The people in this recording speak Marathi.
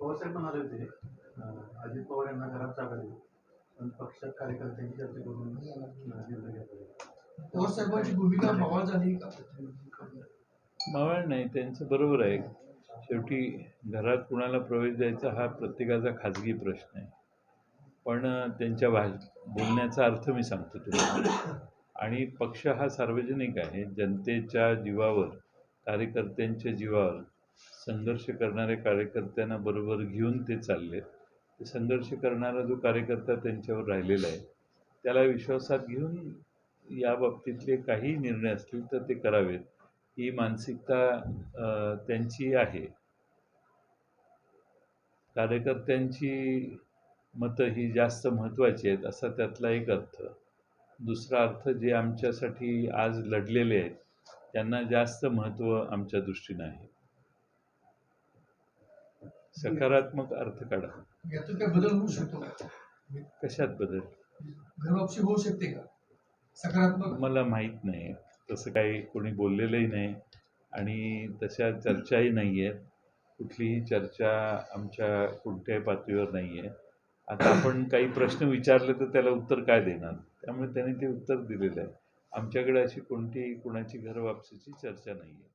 पवारसाहेब म्हणाले होते. अजित पवार यांना घरात जागा देऊ पण पक्षात कार्यकर्त्यांची चर्चा करून निर्णय घेतला. पवार साहेबांची भूमिका मावळ झाली का? मावळ नाही त्यांचं बरोबर आहे. शेवटी घरात कुणाला प्रवेश द्यायचा हा प्रत्येकाचा खाजगी प्रश्न आहे. पण त्यांच्या भाष बोलण्याचा अर्थ मी सांगतो तुम्हाला आणि पक्ष हा सार्वजनिक आहे. जनतेच्या जीवावर कार्यकर्त्यांच्या जीवावर. संघर्ष करणाऱ्या कार्यकर्त्यांना बरोबर घेऊन ते चालले. ते संघर्ष करणारा जो कार्यकर्ता त्यांच्यावर राहिलेला आहे त्याला विश्वासात घेऊन या बाबतीतले काही निर्णय असतील तर ते करावेत. ही मानसिकता त्यांची आहे. कार्यकर्त्यांची मतं ही जास्त महत्त्वाची आहेत असा त्यातला एक अर्थ. दुसरा अर्थ जे आमच्यासाठी आज लढलेले आहेत त्यांना जास्त महत्त्व आमच्या दृष्टीनं आहे. सकारात्मक अर्थ काढा. यातून काय बदल होऊ शकतो का? कशात बदल? घरवापसी होऊ शकते का? सकारात्मक? मला माहीत नाही. तसं काही कोणी बोललेलंही नाही आणि तशा चर्चाही नाही आहेत कुठलीही चर्चा आमच्या कोणत्याही पातळीवर नाही आहे आता आपण काही प्रश्न विचारले तर त्याला उत्तर काय देणार? त्यामुळे त्यांनी ते उत्तर दिलेलं आहे. आमच्याकडे अशी कोणतीही कोणाची घर वापसीची चर्चा नाही आहे